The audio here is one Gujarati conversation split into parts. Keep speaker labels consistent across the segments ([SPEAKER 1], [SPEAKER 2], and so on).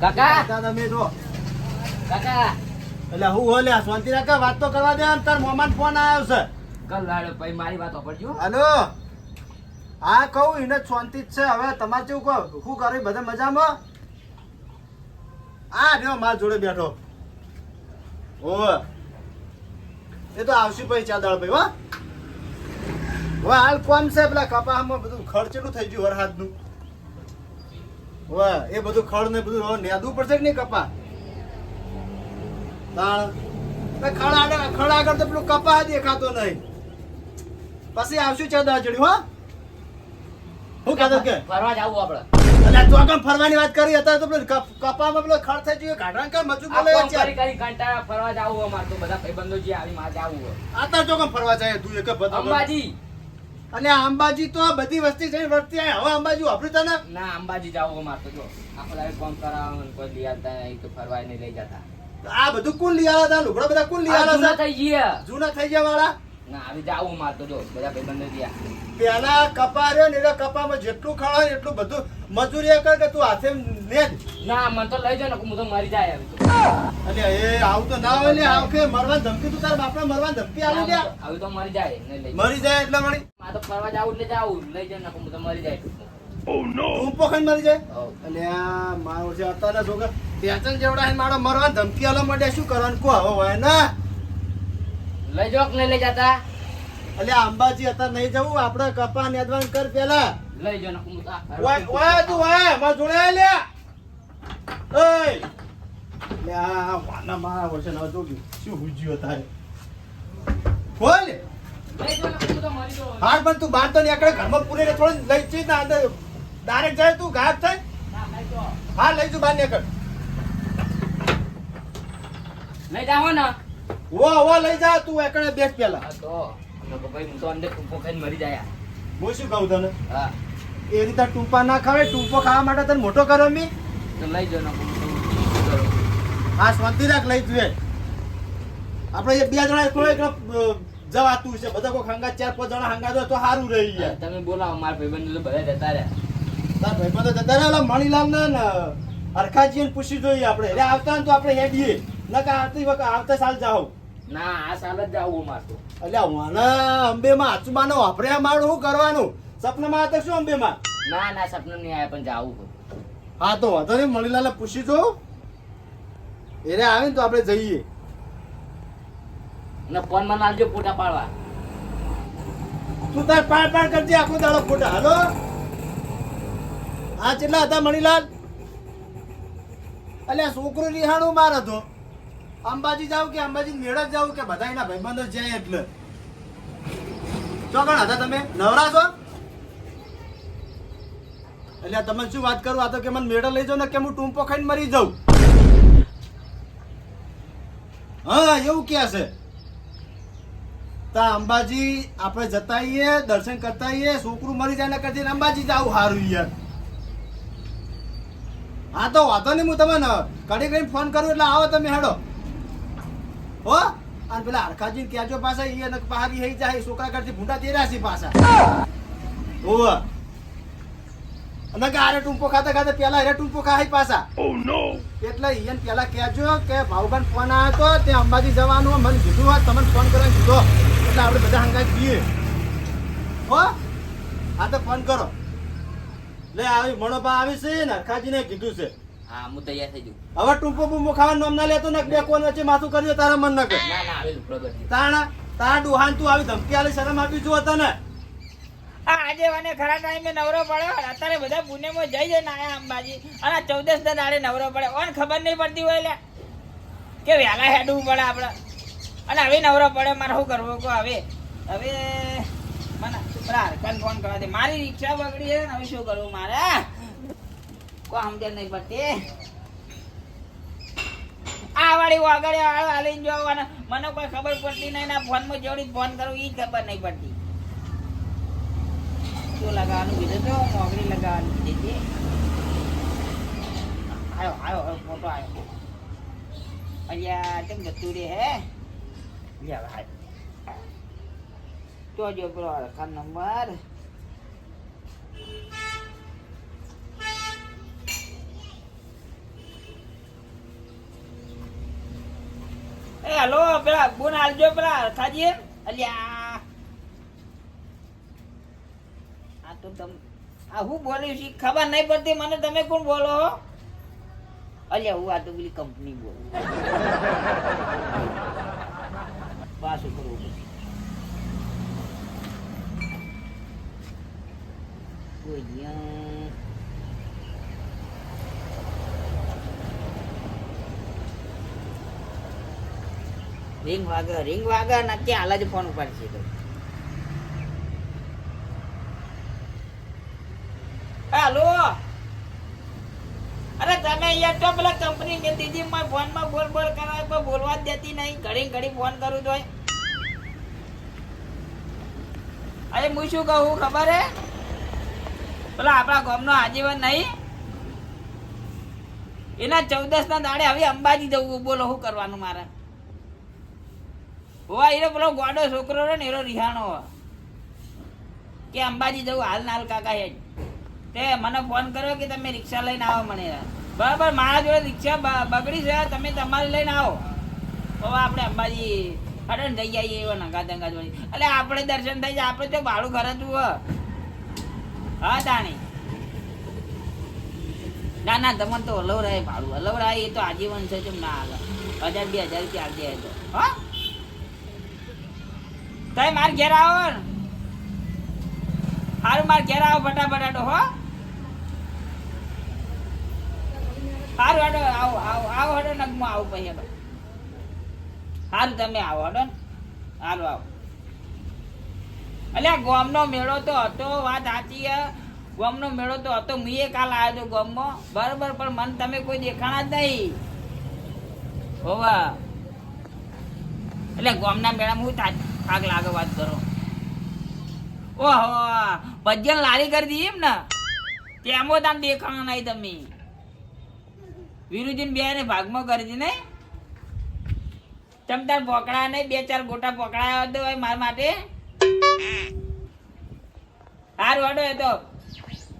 [SPEAKER 1] કાકા.
[SPEAKER 2] દાદા તમે જો.
[SPEAKER 1] કાકા.
[SPEAKER 2] એટલે હું હોલે શાંતિ રાખે વાત તો કરવા દે તાર મોમાન ફોન આવ્યો છે.
[SPEAKER 1] કલ લાડો ભાઈ મારી વાત સાંભળજો
[SPEAKER 2] હાલો. હા કહું એને શાંતિ જ છે. હવે તમારે જેવું કહો શું કરે બધા મજામાં? આ રહ્યો માર જોડે બેઠો. ઓવે એ તો આવશે પછી ચાદળ ભાઈ હો. હવે હાલ કોમ છે પેલા કપામાં બધું ખર્ચેલું થઈ ગયું વરહાદનું એ બધું ખડ ને બધું નેદવું પડશે કે નહીં કપા? તાણ. ખડ આગળ ખડ આગળ તો પેલું કપા દેખાતો નહીં. પછી આવશું ચા દાજડ્યું હા. હું કહેતો કે
[SPEAKER 1] ફરવા જાવું આપણે
[SPEAKER 2] અલ્યા તું આગળ ફરવાની વાત કરી અત્યારે તો પેલું કપામાં પેલો ખડ થઈ ગયો ગાઢા કર મજૂર
[SPEAKER 1] આ
[SPEAKER 2] બોલે છે
[SPEAKER 1] કરી કરી કંટાળા ફરવા જાવું અમાર તો બધા ભાઈબંધો જે આવી માં જાવું.
[SPEAKER 2] આતા તો કેમ ફરવા જાય તું એક બધા
[SPEAKER 1] અંબાજી.
[SPEAKER 2] અને અંબાજી તો બધી વસ્તી જઈને વર્તી આવે હવે અંબાજી વાપરી તને
[SPEAKER 1] ના? અંબાજી જાવ અમાર તો જો. આખો દાડો કામ કરાવવાનું કોઈ લઈ આવતા નહીં તો ફરવા નહીં લઈ જતા.
[SPEAKER 2] આ બધું કોણ લઈ આવ્યા હતા લુગડા બધા કોણ લઈ
[SPEAKER 1] આ
[SPEAKER 2] આવ્યા
[SPEAKER 1] થઈ ગયા.
[SPEAKER 2] હતા જૂના થઈ ગયા વાળા?
[SPEAKER 1] ના આવી જાવું અમાર જો બધા ભાઈબંધો ગયા.
[SPEAKER 2] પેલા કપા રહ્યો ને એટલે કપામાં જેટલું ખવાય એટલું બધું મજૂરી કર કે તું હાથે ને
[SPEAKER 1] ના મને તો લઈ જાઓ ને હું તો મરી જાય આવી તો.
[SPEAKER 2] એ આવું તો ના હોય લે આવ કે મરવાની ધમકી તું તાર બાપને મરવા ધમકી આલી
[SPEAKER 1] આવી તો મરી જાય નહીં લઈ
[SPEAKER 2] મરી જાય એટલે મળી
[SPEAKER 1] આ તો ફરવા જાવું એટલે જાવું લઈ જાય ને હું તો મરી જાય.
[SPEAKER 2] તું પોખણ મરી જાય? અને આ મારો છે અત્યારના છોકરા પેચન જેવડા હે મારો મરવા ધમકી આલો માટે શું કરવાનું? કો હવે હોય ને?
[SPEAKER 1] લઈ જોક નહીં લઈ જતા?
[SPEAKER 2] એટલે અંબાજી અત્યારે નહીં જવું આપણે કપા નેદવાન કર પેલા.
[SPEAKER 1] લઈ ને તો
[SPEAKER 2] ઓય ઓય તું ઓય માર જોડે લે. ઓય. લે આ વાના મારા વર્ષે ન જોગી. શું હુજ્યો તારે? ખોલ
[SPEAKER 1] ને હું
[SPEAKER 2] પણ તું બહાર તો નીકળે ઘરમાં પૂરીને થોડી લઈ જઈ ના અંદર. ડાયરેક્ટ જાય તું ગાયબ થાય?
[SPEAKER 1] ના.
[SPEAKER 2] હા લઈ જો બહાર નીકળ.
[SPEAKER 1] લઈ જાવ ને.
[SPEAKER 2] વો વો લઈ જા તું એકડે બેસ પેલા
[SPEAKER 1] હા તો. ભાઈ હું તો અંદર ટૂંપો ખાઈને મરી જાય.
[SPEAKER 2] હું શું કહું તને?
[SPEAKER 1] હા.
[SPEAKER 2] એ રીતે ટૂંપા ના ખાવે ટૂંપો ખાવા માટે તને મોટો કર્યો મી
[SPEAKER 1] લઈ જાઓ ને હું તો શું કરું?
[SPEAKER 2] હા શાંતિ રાખ લઈ તું આપણે બે જણા એકલો એકલો જવાતું છે. બધા કોઈ હંગા ચાર પાંચ જણા હંગા તો સારું રહી ગયા
[SPEAKER 1] તમે બોલાવો મારા ભાઈબંધ તો બધા જતા રહ્યા.
[SPEAKER 2] તાર ભાઈ બધા જતા રહ્યા? મણીલાલ ને અરખાજી પૂછી જોઈએ આપણે. એટલે આવતા ને તો આપણે હેડીએ. નકા આવતી વખત આવતા સાલ જાઓ
[SPEAKER 1] ના આ સાલ જ જાવું માર તો.
[SPEAKER 2] એટલે હાચુબાનો વાપરે મારું શું કરવાનું? સપનામાં હતા શું અંબેમાં?
[SPEAKER 1] ના ના સપનું નહીં આવ્યા પણ જાવું
[SPEAKER 2] હા તો વાંધો નહીં મણીલાલ પૂછી જો. એને આવે ને તો આપણે જઈએ.
[SPEAKER 1] અને ફોનમાં નાખજો ફોટા પાડવા.
[SPEAKER 2] તું તાર પાડ પાડ કરજે આખો દાડો ફોટા. હાલો? હા કેટલા હતા મણીલાલ? અલ્યા છોકરો રિહાણું માર હતો અંબાજી જાવ કે અંબાજી મેળા જાવ કે બધા એના ભાઈબંધો જાય એટલે. ચોકણ હતા તમે? નવરા છો એટલે તમે શું વાત કરું? આ તો કે મને મેળા લઈ જાવ ને કે હું ટૂંપો ખાઈને મરી જાઉં. હા, એવું ક્યાં છે. તા અંબાજી આપણે જતા આઈએ દર્શન કરતા આઈએ છોકરું મરી જાય ને કરતી અંબાજી જાવું સારું યાર. હા, તો વાંધો નહીં, હું તમને કડી કરીને ફોન કરું એટલે આવો તમે હેડો. હો? અને પેલા હરખાજી કહેજો પાછા એ અને પહાડી હઈ જાય છોકરા કરતી ભૂંડા તેર્યા છે પાછા. હોવ અને કે આરે ટૂંપો ખાતા ખાતા પેલા હેરે ટૂંપો ખાઈ પાછા. એટલે ઈયન પેલા કહેજો કે ભાવભાન ફોન આવ્યો તો તે અંબાજી જવાનું હોય. મને કીધું હોત તમને ફોન કરવાનું કીધો એટલે આપણે બધા હંગાઈ જઈએ હો? હા તો ફોન કરો. લે આવી મણોબા આવી છે ને હરખાજીને કીધું છે.
[SPEAKER 1] હા હું તૈયાર થઈ જઉં.
[SPEAKER 2] હવે ટૂંપો બૂમો ખાવાનું નામ ના લેતો ને બે કોણ વચ્ચે માથું કર્યું તારા મન ન કર.
[SPEAKER 1] ના ના હવે લુકડો
[SPEAKER 2] તાણા તારા ડુહાન તું આવી ધમકી આલી શરમ આપી જો તને.
[SPEAKER 3] આ આજે મને ખરા ટાઈમે નવરો પડ્યો અત્યારે બધા પુણેમાં જઈ જઈને આયા અંબાજી. અને ચૌદસ ના દાડે નવરો પડે ઓન ખબર નહીં પડતી હોય લે કે વહેલા હેડવું પડે આપણે અને હવે નવરો પડે મારે શું કરવું કહો હવે હવે મને પેલા હરકન ફોન કરવા દે. મારી રિક્ષા બગડી છે ને હવે શું કરવું મારે? કો સમજે નહીં પડતી આ વાળી આગળ હાલીને જોવાના મને કોઈ ખબર પડતી નહીં ના ફોનમાં જોડી ફોન કરું એ જ ખબર નહીં પડતી. શું લગાવવાનું કીધું તો મોગરી લગાવવાનું કીધી આવ્યો આવ્યો આવ્યો ફોટો આવ્યો અહીંયા કેમ જતું રે હે? લે હવે તો જો, પેલો નંબર. બોન આલજો પેલા હરખાજી અલ્યા. આ તો તમ આ હું બોલ્યું છે ખબર નહીં પડતી, મને તમે કોણ બોલો? અલ્યા, હું આ તો પેલી કંપની બોલું. પાછું કરવું કોઈ રિંગ વાગે રિંગ વાગે નક્કી હાલ જ ફોન ઉપાડશે તો હાલો અરે તમે અહીંયા તો પેલા કંપની કે દીદી માં ફોનમાં બોલ બોલ કરાવે પણ બોલવા જ દેતી નહીં. ઘડી ઘડી ફોન કરું તો અરે હું શું કહું, ખબર હે? પેલા આપણા ગામનો આજીવન નહીં. એના ચૌદસ ના દાડે હવે અંબાજી જવું, બોલો, શું કરવાનું મારે? હોવા એનો પેલો ગોડો છોકરો રહ્યો ને એરો રિહાણો. કે અંબાજી જવું, હાલ નાલ કાકા હેડ. તે મને ફોન કર્યો કે તમે રિક્ષા લઈને આવો મને બરાબર, મારા જોડે રિક્ષા બગડી છે, તમે તમારી લઈને આવો. હવે, આપણે અંબાજી અડન જઈ આવીએ એવો નંગા દંગા જોડી. એટલે આપણે દર્શન થઈ જાય, આપણે તો ભાડું ઘરે તું હા, તાણી. ના ના, તમને તો અલવરાય ભાડું, અલવરાય એ તો આજીવન છે ચમ ના હાલે હજાર બે હજાર રૂપિયા આપી દે તો. હા? તમે માર ઘેર આવો. હારું, માર ઘેર આવો ફટાફટ આડો હો. હારું આડો આવો આવો આવો, હડો, નગમાં આવો પછી હડો. હારું, તમે આવો, હડો હારું, આવો. અલ્યા, ગોમનો મેળો તો હતો, વાત સાચી હે. ગોમનો મેળો તો હતો મુએ કાલ આવ્યો હતો ગોમમાં બરાબર, પણ મન તમે કોઈ દેખાણા જ નહીં. હોવા. એટલે ગોમના મેળામાં હું થાક થાક લાગે વાત કરો. ઓહો, ભજન લારી કરી દી એમ ને? તેમો તામ દેખાણા નહીં તમે. વિરુજીન બે ને ભાગમાં કરી દી ને તમ તાર પોકડા નહીં, બે ચાર ગોટા પોકડા ભાઈ મારા માટે? હાર વાડો એ તો.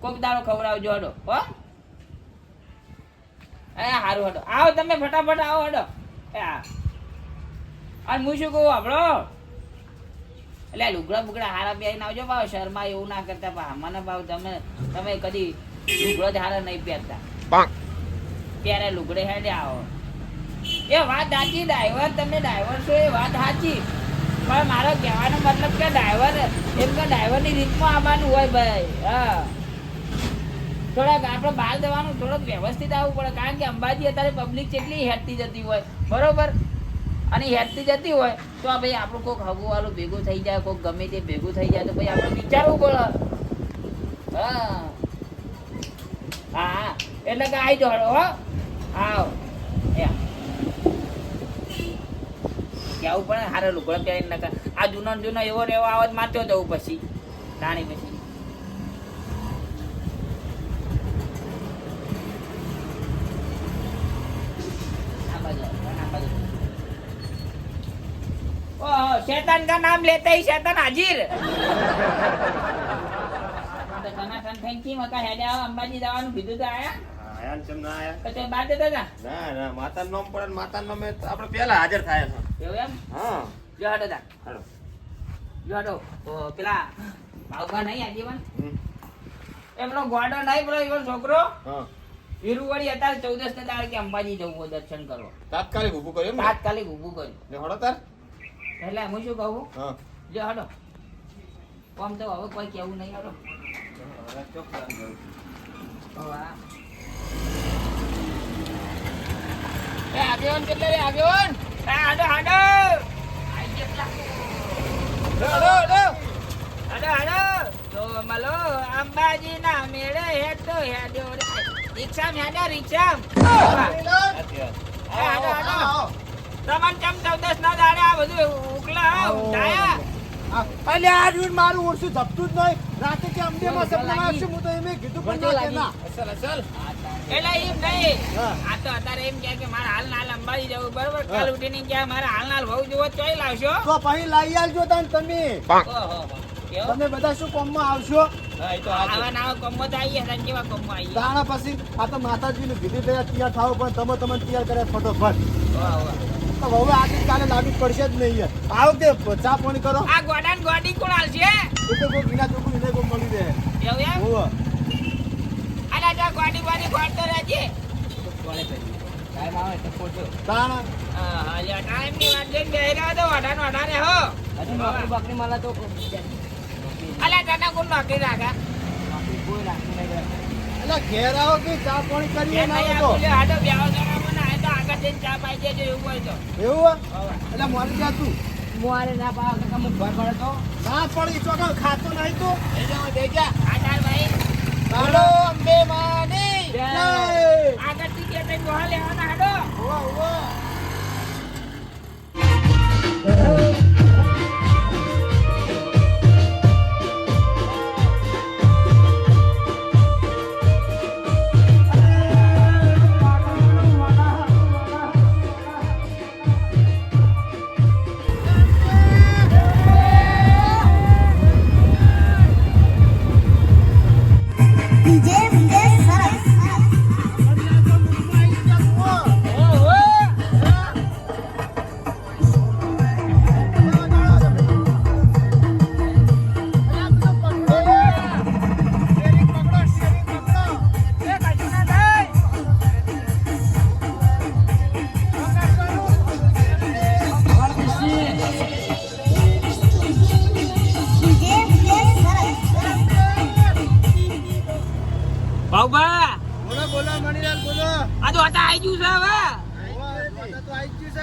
[SPEAKER 3] કોક દાડો ખવડાવજો, હડો, હો? એ, હારું, હડો. આવો તમે ફટાફટ આવો, હડો. અને હું શું કહું આપણો એટલે લુગડા બુગડા હારા પહેરીને આવજો ભાવ શર્મા એવું ના કરતા પણ મને ભાવ તમે તમે કદી લુગડો જ હારા નહીં પહેરતા. ત્યારે લુગડે હેડે આવો. એ વાત સાચી ડ્રાઈવર તમે ડ્રાઈવર છો એ વાત સાચી. પણ મારો કહેવાનો મતલબ કે ડ્રાઈવર એમ કે ડ્રાઈવરની રીતમાં આવવાનું હોય ભાઈ હા. થોડાક આપણે બહાર જવાનું થોડોક વ્યવસ્થિત આવવું પડે. કારણ કે અંબાજી અત્યારે પબ્લિક કેટલી હેરતી જતી હોય. બરોબર? અને હેડતી જતી હોય તો આ ભાઈ આપણું કોઈક હગુવાળું ભેગું થઈ જાય કોઈક ગમે તે ભેગું થઈ જાય તો ભાઈ આપણે વિચારવું પડે. હા. હા એટલે કે આવી જોડો હો. આવ. કેવું પણ હારે લુગડો પહેરીને આ જૂનો જૂનો એવો ને એવો આવાજ મારતો જવું પછી. રાણી પછી આ બાજુ આવો, આ બાજુ. ओह, शैतान का नाम लेते ही शैतान हाजिर તો સનાતન થઈને કેમ હતા હેડે આવો અંબાજી જવાનું કીધું તો આયા
[SPEAKER 4] આયા ને ચમ ના આયા?
[SPEAKER 3] તો તે બાર દેતા હતા
[SPEAKER 4] ના ના માતાનું નામ પડે ને માતાનું નામે તો આપણે પહેલા હાજર થાય છે
[SPEAKER 3] એવું એમ
[SPEAKER 4] હા
[SPEAKER 3] જો હડો તા
[SPEAKER 4] હાલો.
[SPEAKER 3] જો હડો તો પેલા ભાવભા નહીં આજીવન
[SPEAKER 4] હમ.
[SPEAKER 3] એમનો ગોડો નહીં પેલો એવો છોકરો
[SPEAKER 4] હા
[SPEAKER 3] વીરુવાળી અત્યારે ચૌદસ ને દાડે કે અંબાજી જવું હોય દર્શન કરવા
[SPEAKER 4] તાત્કાલિક ઊભું કર્યું એમ ને?
[SPEAKER 3] તાત્કાલિક ઊભું કર્યું
[SPEAKER 4] ને હળો તાર
[SPEAKER 3] એટલે હું શું કહું
[SPEAKER 4] હા.
[SPEAKER 3] જો હાલો. આમ તો હવે કોઈ કેવું નહીં હાલો. એ આગેવાન કેટલે રે આગેવાન હાડો પેલા. આડો આડો તો મલો અંબાજી ના મેળે હેડતો હેડ્યો રે. રિક્ષામ હેડ્યા આડો તમાર ચમ ચૌદસ ના દાડે આ બધું ઉકલા
[SPEAKER 2] અલે આ રહ્યું મારું ઓળશું જપતું જ નહીં. રાતે કે આવશે હું તો એમ કીધું પણ ના કે
[SPEAKER 4] અસલ અસલ.
[SPEAKER 3] એટલે એમ નહીં. આ તો અત્યારે એમ કહે કે મારે હાલ નાલ અંબાજી જવું બરોબર? કાલ ઉઠીને કહે મારા હાલ નાલ વહુ જોવો તો ચોય લાવશો.
[SPEAKER 2] તો પછી લાવી આવજો તાન તમે. તમે બધા શું કોમમાં આવશો?
[SPEAKER 4] હા એ તો
[SPEAKER 3] આવા નવા કોમો કોમો આવીએ
[SPEAKER 2] પછી આ તો નું કીધું તૈયાર તૈયાર થાવ પણ તમે તમે તૈયાર કર્યા ફટોફટ. તો હવે આજે કાલે લાવવી પડશે જ નહીં યાર. આવો કે ચા પાણી કરો.
[SPEAKER 3] આ ગોડા ને ગોડી કોણ આવશે
[SPEAKER 2] એ તો કોઈ વિના ચોખ્ખું એને કોઈ મળી રહે.
[SPEAKER 3] એવું એમ?
[SPEAKER 2] હોવ.
[SPEAKER 3] અલા જા ગોડી બોડી ગોડતો રહેજે.
[SPEAKER 1] કોણે કરી ટાઈમ આવે તો
[SPEAKER 2] તાણ.
[SPEAKER 3] હા યા ટાઈમની વાત જોઈને બેહી રહ્યો તો હો.
[SPEAKER 1] હજી નોકરી બાકરી મળે તો
[SPEAKER 3] અલા તને કોણ નોકરી રાખે?
[SPEAKER 1] નોકરી કોઈ રાખી નહીં કરે.
[SPEAKER 2] ઘેર આવો કે ચા પાણી કરીએ
[SPEAKER 3] એ
[SPEAKER 2] ને આવો તો.
[SPEAKER 3] આ હાડો તો આગળ જઈને ચા પાઈ દેજો એવું હોય તો.
[SPEAKER 2] એવું હે? એટલે મોડી જા તું.
[SPEAKER 1] મોરે ના પાવ કાકા મુખ ભર પડે તો.
[SPEAKER 2] ના પડી ચોકડ ખાતો નહીં તું.
[SPEAKER 3] આ તાર ભાઈ
[SPEAKER 2] હાલો અંબે માની.
[SPEAKER 1] જય.
[SPEAKER 2] જય.
[SPEAKER 3] આગળથી કે તઈ ગોહા લેવાના હાડો.
[SPEAKER 2] હોવે, હોવે.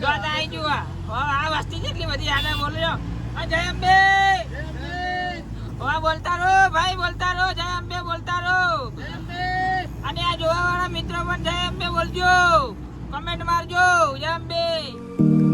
[SPEAKER 3] વાત આવી ગયું આ. બધી આને બોલ્યો જય અંબે. બોલતા રહો, ભાઈ, બોલતા રહો, જય અંબે, બોલતા રહો. અને આ જોવા વાળા મિત્રો પણ જય અંબે બોલજો. કમેન્ટ મારજો. જય અંબે.